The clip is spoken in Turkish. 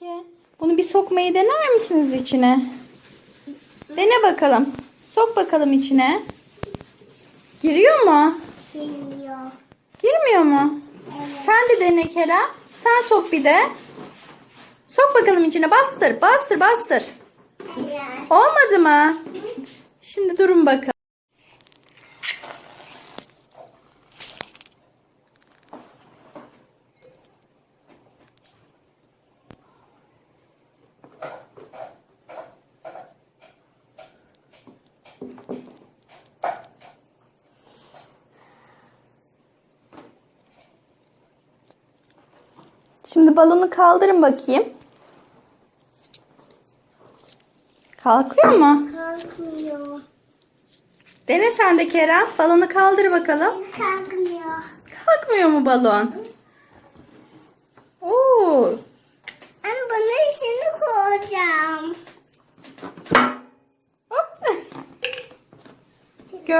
Peki. Bunu bir sokmayı dener misiniz içine? Dene bakalım. Sok bakalım içine. Giriyor mu? Geliyor. Girmiyor mu? Evet. Sen de dene Kerem. Sen sok bir de. Sok bakalım içine. Bastır, bastır, bastır. Yes. Olmadı mı? Şimdi durun bakalım. Şimdi balonu kaldırın bakayım. Kalkıyor mu? Kalkmıyor. Dene sen de Kerem. Balonu kaldır bakalım. Kalkmıyor. Kalkmıyor mu balon? Oo,